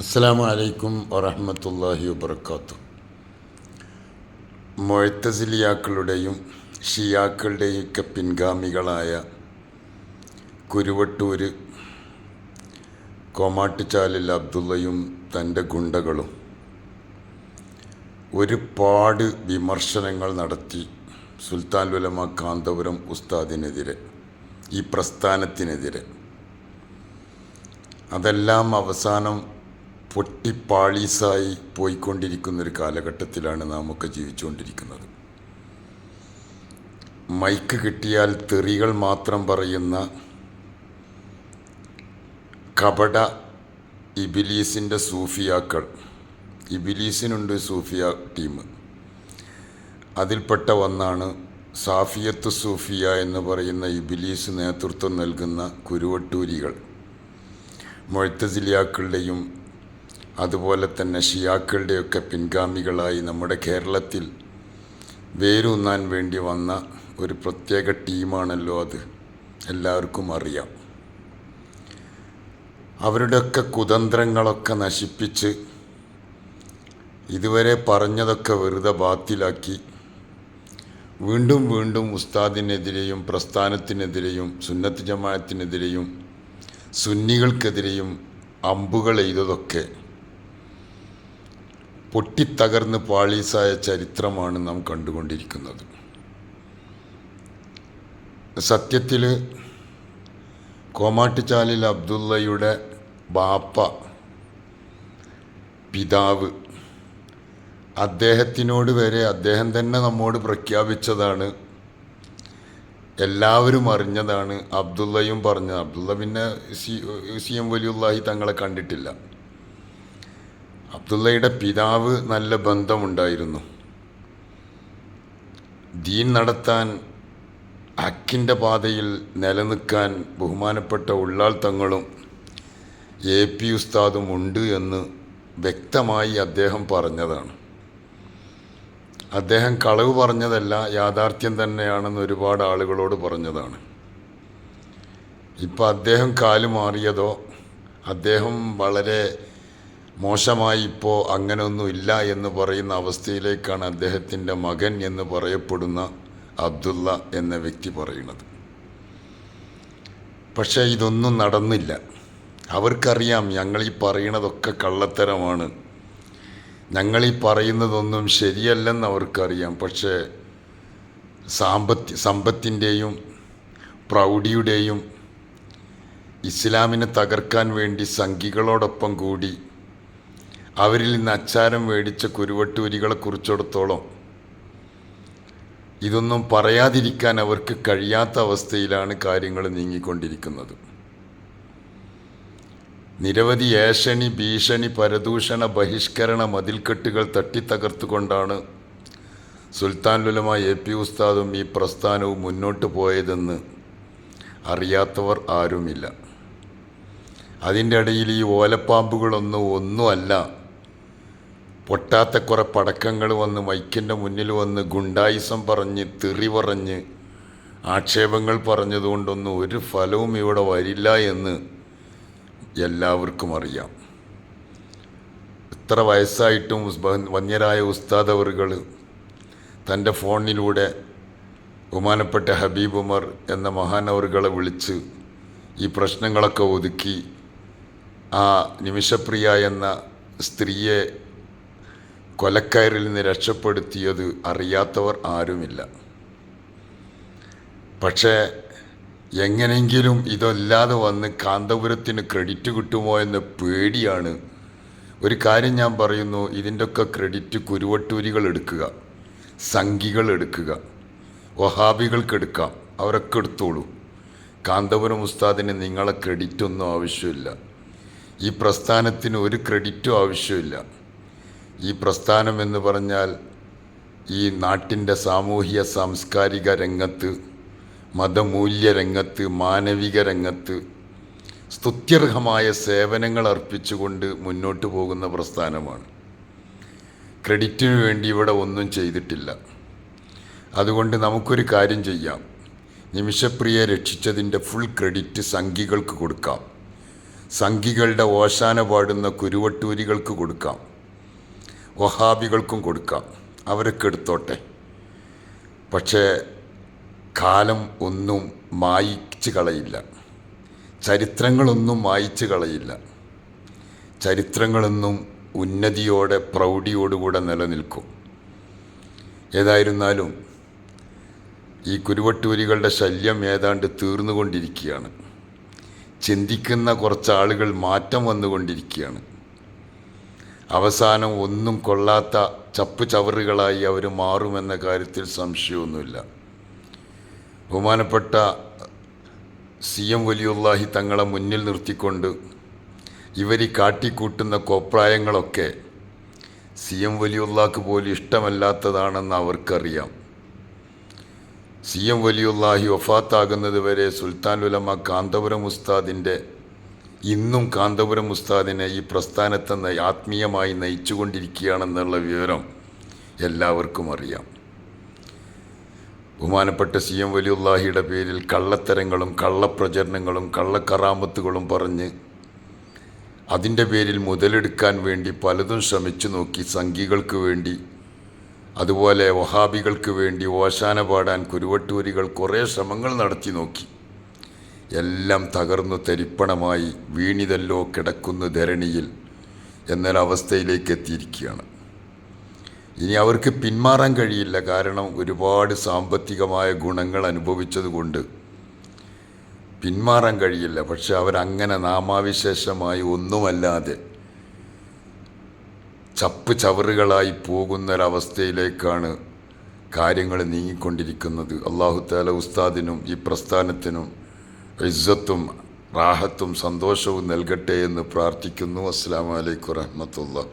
അസ്സലാമു അലൈക്കും വറഹമത്തല്ലാഹി വബർക്കാത്തു മൊഴത്തസിലിയാക്കളുടെയും ഷിയാക്കളുടെയൊക്കെ പിൻഗാമികളായ കുരുവട്ടൂർ കോമാട്ടുചാലിൽ അബ്ദുള്ളയും തന്റെ ഗുണ്ടകളും ഒരുപാട് വിമർശനങ്ങൾ നടത്തി സുൽത്താൻ ഉലമ കാന്തപുരം ഉസ്താദിനെതിരെ ഈ പ്രസ്ഥാനത്തിനെതിരെ. അതെല്ലാം അവസാനം പൊട്ടിപ്പാളീസായി പോയിക്കൊണ്ടിരിക്കുന്ന ഒരു കാലഘട്ടത്തിലാണ് നാം ഒക്കെ ജീവിച്ചുകൊണ്ടിരിക്കുന്നത്. മൈക്ക് കിട്ടിയാൽ തെറികൾ മാത്രം പറയുന്ന കപട ഇബിലീസിന്റെ സൂഫിയാക്കൾ. ഇബിലീസിനുണ്ട് സൂഫിയ ടീം. അതിൽപ്പെട്ട ഒന്നാണ് സാഫിയത്ത് സൂഫിയ എന്ന് പറയുന്ന ഇബിലീസ് നേതൃത്വം നൽകുന്ന കുരുവട്ടൂരികൾ. മൊഴത്തസിലിയാക്കളുടെയും അതുപോലെ തന്നെ ഷിയാക്കളുടെയൊക്കെ പിൻഗാമികളായി നമ്മുടെ കേരളത്തിൽ വേരൂന്നാൻ വേണ്ടി വന്ന ഒരു പ്രത്യേക ടീമാണല്ലോ അത്. എല്ലാവർക്കും അറിയാം. അവരുടെയൊക്കെ കുതന്ത്രങ്ങളൊക്കെ നശിപ്പിച്ച് ഇതുവരെ പറഞ്ഞതൊക്കെ വെറുതെ ബാത്തിലാക്കി. വീണ്ടും വീണ്ടും ഉസ്താദിനെതിരെയും പ്രസ്ഥാനത്തിനെതിരെയും സുന്നത്ത് ജമാഅത്തിനെതിരെയും സുന്നികൾക്കെതിരെയും അമ്പുകൾ എയ്തതൊക്കെ പൊട്ടിത്തകർന്ന് പാളീസായ ചരിത്രമാണ് നാം കണ്ടുകൊണ്ടിരിക്കുന്നത്. സത്യത്തിൽ കോമാട്ടിച്ചാലിൽ അബ്ദുള്ളയുടെ ബാപ്പ പിതാവ് അദ്ദേഹത്തിനോട് വരെ അദ്ദേഹം തന്നെ നമ്മോട് പ്രഖ്യാപിച്ചതാണ്. എല്ലാവരും അറിഞ്ഞതാണ് അബ്ദുള്ളയും പറഞ്ഞത്. അബ്ദുള്ള പിന്നെ സി സി എം വലിയുള്ളാഹി തങ്ങളെ കണ്ടിട്ടില്ല. അബ്ദുള്ളയുടെ പിതാവ് നല്ല ബന്ധമുണ്ടായിരുന്നു. ദീൻ നടത്താൻ ഹക്കിന്റെ പാതയിൽ നിലനിൽക്കാൻ ബഹുമാനപ്പെട്ട ഉള്ളാൾ തങ്ങളും എ പി ഉസ്താദും ഉണ്ട് എന്ന് വ്യക്തമായി അദ്ദേഹം പറഞ്ഞതാണ്. അദ്ദേഹം കളവ് പറഞ്ഞതല്ല യാഥാർത്ഥ്യം തന്നെയാണെന്ന് ഒരുപാട് ആളുകളോട് പറഞ്ഞതാണ്. ഇപ്പം അദ്ദേഹം കാലുമാറിയതോ അദ്ദേഹം വളരെ മോശമായി ഇപ്പോൾ അങ്ങനെയൊന്നും ഇല്ല എന്ന് പറയുന്ന അവസ്ഥയിലേക്കാണ് അദ്ദേഹത്തിന്റെ മകൻ എന്ന് പറയപ്പെടുന്ന അബ്ദുള്ള എന്ന വ്യക്തി പറയുന്നത്. പക്ഷേ ഇതൊന്നും നടന്നില്ല. അവർക്കറിയാം ഞങ്ങൾ ഈ പറയണതൊക്കെ കള്ളത്തരമാണ്. ഞങ്ങൾ ഈ പറയുന്നതൊന്നും ശരിയല്ലെന്ന് അവർക്കറിയാം. പക്ഷേ സാമ്പത്തി സമ്പത്തിന്റെയും പ്രൗഢിയുടെയും ഇസ്ലാമിനെ തകർക്കാൻ വേണ്ടി സംഘികളോടൊപ്പം കൂടി അവരിൽ നിന്ന് അച്ചാരം മേടിച്ച കുരുവട്ടൂരികളെ കുറിച്ചിടത്തോളം. ഇതൊന്നും പറയാതിരിക്കാൻ അവർക്ക് കഴിയാത്ത അവസ്ഥയിലാണ് കാര്യങ്ങൾ നീങ്ങിക്കൊണ്ടിരിക്കുന്നത്. നിരവധി ഏഷണി ഭീഷണി പരദൂഷണ ബഹിഷ്കരണ മതിൽക്കെട്ടുകൾ തട്ടിത്തകർത്തുകൊണ്ടാണ് സുൽത്താൻ ലുലമ എ പി ഉസ്താദും ഈ പ്രസ്ഥാനവും മുന്നോട്ട് പോയതെന്ന് അറിയാത്തവർ ആരുമില്ല. അതിന്റെ ഇടയിൽ ഈ ഓലപ്പാമ്പുകളൊന്നും ഒന്നുമല്ല പൊട്ടാത്ത കുറെ പടക്കങ്ങൾ വന്ന് മൈക്കിന്റെ മുന്നിൽ വന്ന് ഗുണ്ടായിസം പറഞ്ഞ് തെറി പറഞ്ഞ് ആക്ഷേപങ്ങൾ പറഞ്ഞതുകൊണ്ടൊന്നും ഒരു ഫലവും ഇവിടെ വരില്ല എന്ന് എല്ലാവർക്കും അറിയാം. ഇത്ര വയസ്സായിട്ടും വന്യരായ ഉസ്താദ് അവറുകൾ തന്റെ ഫോണിലൂടെ ബഹുമാനപ്പെട്ട ഹബീബ് ഉമർ എന്ന മഹാനവറുകളെ വിളിച്ച് ഈ പ്രശ്നങ്ങളൊക്കെ ഒതുക്കി ആ നിമിഷപ്രിയ എന്ന സ്ത്രീയെ കൊലക്കയറിൽ നിന്ന് രക്ഷപ്പെടുത്തിയത് അറിയാത്തവർ ആരുമില്ല. പക്ഷേ എങ്ങനെയെങ്കിലും ഇതല്ലാതെ വന്ന് കാന്തപുരത്തിന് ക്രെഡിറ്റ് കിട്ടുമോ എന്ന പേടിയാണ്. ഒരു കാര്യം ഞാൻ പറയുന്നു ഇതിന്റെയൊക്കെ ക്രെഡിറ്റ് കുരുവട്ടൂരികൾ എടുക്കുക സംഘികൾ എടുക്കുക വഹാബികൾക്ക് എടുക്കാം അവരൊക്കെ എടുത്തോളൂ. കാന്തപുരം ഉസ്താദിന് നിങ്ങളെ ക്രെഡിറ്റ് ഒന്നും ആവശ്യമില്ല. ഈ പ്രസ്ഥാനത്തിന് ഒരു ക്രെഡിറ്റും ആവശ്യമില്ല. ഈ പ്രസ്ഥാനം എന്ന് പറഞ്ഞാൽ ഈ നാട്ടിന്റെ സാമൂഹ്യ സാംസ്കാരിക രംഗത്ത് മതമൂല്യ രംഗത്ത് മാനവിക രംഗത്ത് സ്തുത്യർഹമായ സേവനങ്ങൾ അർപ്പിച്ചുകൊണ്ട് മുന്നോട്ട് പോകുന്ന പ്രസ്ഥാനമാണ്. ക്രെഡിറ്റിന് വേണ്ടി ഇവിടെ ഒന്നും ചെയ്തിട്ടില്ല. അതുകൊണ്ട് നമുക്കൊരു കാര്യം ചെയ്യാം. നിമിഷപ്രിയെ രക്ഷിച്ചതിന്റെ ഫുൾ ക്രെഡിറ്റ് സംഘികൾക്ക് കൊടുക്കാം. സംഘികളുടെ ഓശാന പാടുന്ന കുരുവട്ടൂരികൾക്ക് കൊടുക്കാം. വഹാബികൾക്കും കൊടുക്കാം. അവരൊക്കെ എടുത്തോട്ടെ. പക്ഷേ കാലം ഒന്നും മായിച്ച് കളയില്ല. ചരിത്രങ്ങളൊന്നും മായിച്ച് കളയില്ല. ചരിത്രങ്ങളൊന്നും ഉന്നതിയോടെ പ്രൗഢിയോടുകൂടെ നിലനിൽക്കും. ഏതായിരുന്നാലും ഈ കുരുവട്ടൂരികളുടെ ശല്യം ഏതാണ്ട് തീർന്നുകൊണ്ടിരിക്കുകയാണ്. ചിന്തിക്കുന്ന കുറച്ച് ആളുകൾ മാറ്റം വന്നുകൊണ്ടിരിക്കുകയാണ്. അവസാനം ഒന്നും കൊള്ളാത്ത ചപ്പ് ചവറുകളായി അവർ മാറുമെന്ന കാര്യത്തിൽ സംശയമൊന്നുമില്ല. ബഹുമാനപ്പെട്ട സി എം വലിയുല്ലാഹി തങ്ങളെ മുന്നിൽ നിർത്തിക്കൊണ്ട് ഇവർ കാട്ടിക്കൂട്ടുന്ന കോപ്രായങ്ങളൊക്കെ സി എം വലിയുള്ളാക്ക് പോലും ഇഷ്ടമല്ലാത്തതാണെന്ന് അവർക്കറിയാം. സി എം വലിയുല്ലാഹി വഫാത്താകുന്നത് വരെ സുൽത്താൻ ഉലമ കാന്തപുരം ഉസ്താദിന്റെ ഇന്നും കാന്തപുരം ഉസ്താദിനെ ഈ പ്രസ്ഥാനത്തെ ആത്മീയമായി നയിച്ചുകൊണ്ടിരിക്കുകയാണെന്നുള്ള വിവരം എല്ലാവർക്കും അറിയാം. ബഹുമാനപ്പെട്ട സി എം വലിയുല്ലാഹിയുടെ പേരിൽ കള്ളത്തരങ്ങളും കള്ളപ്രചരണങ്ങളും കള്ളക്കറാമത്തുകളും പറഞ്ഞ് അതിന്റെ പേരിൽ മുതലെടുക്കാൻ വേണ്ടി പലതും ശ്രമിച്ചു നോക്കി സംഘികൾക്ക് വേണ്ടി അതുപോലെ വഹാബികൾക്ക് വേണ്ടി ഓശാന പാടാൻ കുരുവട്ടൂരികൾ കുറേ ശ്രമങ്ങൾ നടത്തി നോക്കി. എല്ലാം തകർന്നു തരിപ്പണമായി വീണിതല്ലോ കിടക്കുന്നു ധരണിയിൽ എന്നൊരവസ്ഥയിലേക്ക് എത്തിയിരിക്കുകയാണ്. ഇനി അവർക്ക് പിന്മാറാൻ കഴിയില്ല. കാരണം ഒരുപാട് സാമ്പത്തികമായ ഗുണങ്ങൾ അനുഭവിച്ചതുകൊണ്ട് പിന്മാറാൻ കഴിയില്ല. പക്ഷെ അവരങ്ങനെ നാമാവിശേഷമായി ഒന്നുമല്ലാതെ ചപ്പ് ചവറുകളായി പോകുന്നൊരവസ്ഥയിലേക്കാണ് കാര്യങ്ങൾ നീങ്ങിക്കൊണ്ടിരിക്കുന്നത്. അള്ളാഹുത്താല ഉസ്താദിനും ഈ പ്രസ്ഥാനത്തിനും ഇസ്സത്തും റാഹത്തും സന്തോഷവും നൽകട്ടെ എന്ന് പ്രാർത്ഥിക്കുന്നു. അസ്സാം വലൈക്കും വറഹമത്തുള്ള